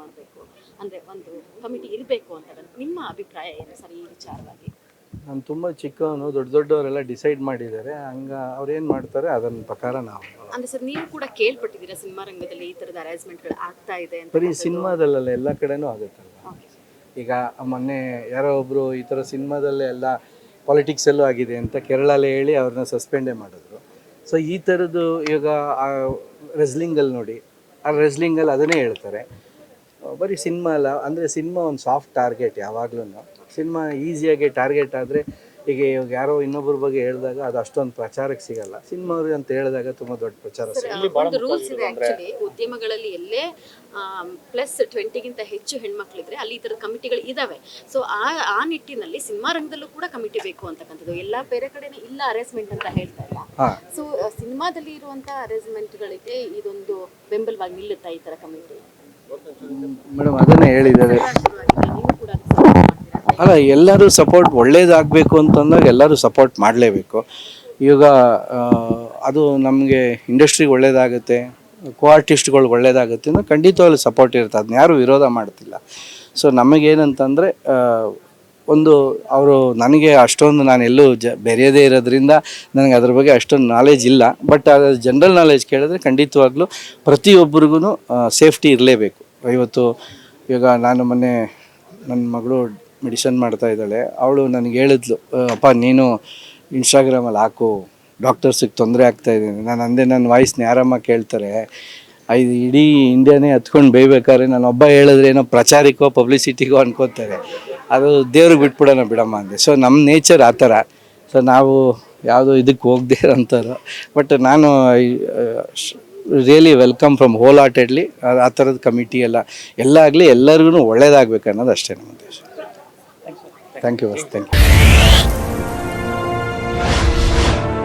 ಮಾಡಬೇಕು. ಅಂದರೆ ಒಂದು ಕಮಿಟಿ ಇರಬೇಕು ಅಂತ ನಿಮ್ಮ ಅಭಿಪ್ರಾಯ ಏನು ಸರ್ ಈ ವಿಚಾರವಾಗಿ? ನಾನು ತುಂಬ ಚಿಕ್ಕವನು ದೊಡ್ಡ ದೊಡ್ಡವರೆಲ್ಲ ಡಿಸೈಡ್ ಮಾಡಿದ್ದಾರೆ. ಹಂಗ ಅವ್ರೇನು ಮಾಡ್ತಾರೆ ಅದನ್ನ ಪ್ರಕಾರ ನಾವು ಅಂದ್ರೆ ಸರ್ ನೀವು ಕೂಡ ಕೇಳ್ಪಟ್ಟಿದ್ದೀರಾ ಸಿನಿಮಾ ರಂಗದಲ್ಲಿ ಈ ತರದ ಅರೇಂಜ್ಮೆಂಟ್ಗಳು ಆಗ್ತಾ ಇದೆ ಅಂತ ಬರೀ ಸಿನಿಮಾದಲ್ಲ ಎಲ್ಲ ಕಡೆನೂ ಆಗುತ್ತಲ್ಲ. ಈಗ ಮೊನ್ನೆ ಯಾರೋ ಒಬ್ಬರು ಈ ಥರ ಸಿನಿಮಾದಲ್ಲೇ ಎಲ್ಲ ಪಾಲಿಟಿಕ್ಸಲ್ಲೂ ಆಗಿದೆ ಅಂತ ಕೇರಳಲ್ಲೇ ಹೇಳಿ ಅವ್ರನ್ನ ಸಸ್ಪೆಂಡೇ ಮಾಡಿದ್ರು. ಸೊ ಈ ಥರದ್ದು ಈಗ ರೆಸ್ಲಿಂಗಲ್ಲಿ ನೋಡಿ ರೆಸ್ಲಿಂಗಲ್ಲಿ ಅದನ್ನೇ ಹೇಳ್ತಾರೆ. ಬರೀ ಸಿನಿಮಾ ಅಲ್ಲ, ಅಂದರೆ ಸಿನಿಮಾ ಒಂದು ಸಾಫ್ಟ್ ಟಾರ್ಗೆಟ್ ಯಾವಾಗ್ಲೂ ಸಿನಿಮಾ ಈಸಿಯಾಗಿ ಟಾರ್ಗೆಟ್ ಆದರೆ ಈಗ ಇವಾಗ ಯಾರೋ ಇನ್ನೊಬ್ಬರ ಬಗ್ಗೆ ಹೇಳಿದಾಗ ಅದು ಅಷ್ಟೊಂದು ಪ್ರಚಾರಕ್ಕೆ ಸಿಗಲ್ಲ. ಸಿನಿಮಾ ಅವ್ರಿಗೆ ಅಂತ ಹೇಳಿದಾಗ ತುಂಬಾ ದೊಡ್ಡ ಪ್ರಚಾರ ಸಿಗುತ್ತೆ ಒಂದು ರೂಲ್ಸ್ ಇದೆ ಆಕ್ಚುಲಿ ಉದ್ಯಮಗಳಲ್ಲಿ ಎಲ್ಲೇ ಪ್ಲಸ್ ಟ್ವೆಂಟಿಗಿಂತ ಹೆಚ್ಚು ಹೆಣ್ಮಕ್ಳಿದ್ರೆ ಅಲ್ಲಿ ಈ ಥರದ ಕಮಿಟಿಗಳು ಇದಾವೆ. ಸೊ ಆ ಆ ನಿಟ್ಟಿನಲ್ಲಿ ಸಿನಿಮಾ ರಂಗದಲ್ಲೂ ಕೂಡ ಕಮಿಟಿ ಬೇಕು ಅಂತಕ್ಕಂಥದ್ದು. ಎಲ್ಲ ಬೇರೆ ಕಡೆನೇ ಇಲ್ಲ ಅರೇಂಜ್ಮೆಂಟ್ ಅಂತ ಹೇಳ್ತಾ ಇಲ್ಲ. ಸೊ ಸಿನಿಮಾದಲ್ಲಿ ಇರುವಂತ ಅರೇಂಜ್ಮೆಂಟ್ಗಳಿಗೆ ಇದೊಂದು ಬೆಂಬಲವಾಗಿ ನಿಲ್ಲುತ್ತಾ ಈ ತರ ಕಮಿಟಿ ಮೇಡಮ್ ಅದನ್ನೇ ಹೇಳಿದ್ದಾರೆ ನೀವು ಕೂಡ ಅದಕ್ಕೆ support ಮಾಡ್ತೀರಾ? ಅಲ್ಲ, ಎಲ್ಲರೂ ಸಪೋರ್ಟ್ ಒಳ್ಳೇದಾಗಬೇಕು ಅಂತಂದಾಗ ಎಲ್ಲರೂ ಸಪೋರ್ಟ್ ಮಾಡಲೇಬೇಕು. ಈಗ ಅದು ನಮಗೆ ಇಂಡಸ್ಟ್ರಿಗೆ ಒಳ್ಳೇದಾಗುತ್ತೆ ಕೋ ಆರ್ಟಿಸ್ಟ್ಗಳು ಒಳ್ಳೇದಾಗುತ್ತೆ ಅಂದ್ರೆ ಖಂಡಿತವಾಗ್ಲೂ ಸಪೋರ್ಟ್ ಇರುತ್ತೆ. ಅದನ್ನ ಯಾರೂ ವಿರೋಧ ಮಾಡ್ತಿಲ್ಲ. ಸೊ ನಮಗೇನಂತಂದರೆ ಒಂದು ಅವರು ನನಗೆ ಅಷ್ಟೊಂದು ನಾನು ಎಲ್ಲೂ ಜ, ಬೆರೆಯದೇ ಇರೋದ್ರಿಂದ ನನಗೆ ಅದ್ರ ಬಗ್ಗೆ ಅಷ್ಟೊಂದು ನಾಲೆಜ್ ಇಲ್ಲ. ಬಟ್ ಅದರ ಜನರಲ್ ನಾಲೆಜ್ ಕೇಳಿದ್ರೆ ಖಂಡಿತವಾಗ್ಲೂ ಪ್ರತಿಯೊಬ್ಬರಿಗೂ ಸೇಫ್ಟಿ ಇರಲೇಬೇಕು. ಇವತ್ತು ಇವಾಗ ನಾನು ಮೊನ್ನೆ, ನನ್ನ ಮಗಳು ಮೆಡಿಸನ್ ಮಾಡ್ತಾ ಇದ್ದಾಳೆ. ಅವಳು ನನಗೆ ಹೇಳಿದ್ಲು ಅಪ್ಪ, ನೀನು ಇನ್ಸ್ಟಾಗ್ರಾಮಲ್ಲಿ ಹಾಕು ಡಾಕ್ಟರ್ಸಿಗೆ ತೊಂದರೆ ಆಗ್ತಾ ಇದ್ದೀನಿ ನಾನು ಅಂದೆ ನನ್ನ ವಾಯ್ಸ್ನ ಯಾರಮ್ಮ ಕೇಳ್ತಾರೆ? ಐದು ಇಡೀ ಇಂಡಿಯಾನೇ ಹತ್ಕೊಂಡು ಬೇಯ್ಬೇಕಾದ್ರೆ ನಾನು ಒಬ್ಬ ಹೇಳಿದ್ರೆ ಏನೋ ಪ್ರಚಾರಕ್ಕೋ ಪಬ್ಲಿಸಿಟಿಗೋ ಅನ್ಕೋತಾರೆ. ಅದು ದೇವ್ರಿಗೆ ಬಿಟ್ಬಿಡೋಣ ಬಿಡಮ್ಮ ಅಂದೆ. ಸೊ ನಮ್ಮ ನೇಚರ್ ಆ ಥರ. ಸೊ ನಾವು ಯಾವುದೋ ಇದಕ್ಕೆ ಹೋಗದೆ ಅಂತಾರೋ ಬಟ್ ನಾನು really welcome from whole heartedly ಆ ಥರದ ಕಮಿಟಿ ಎಲ್ಲ. ಎಲ್ಲ ಆಗಲಿ ಎಲ್ಲರಿಗೂ ಒಳ್ಳೇದಾಗಬೇಕು ಅನ್ನೋದು ಅಷ್ಟೇ ನಮ್ಮ ಉದ್ದೇಶ. Thank you bus thank you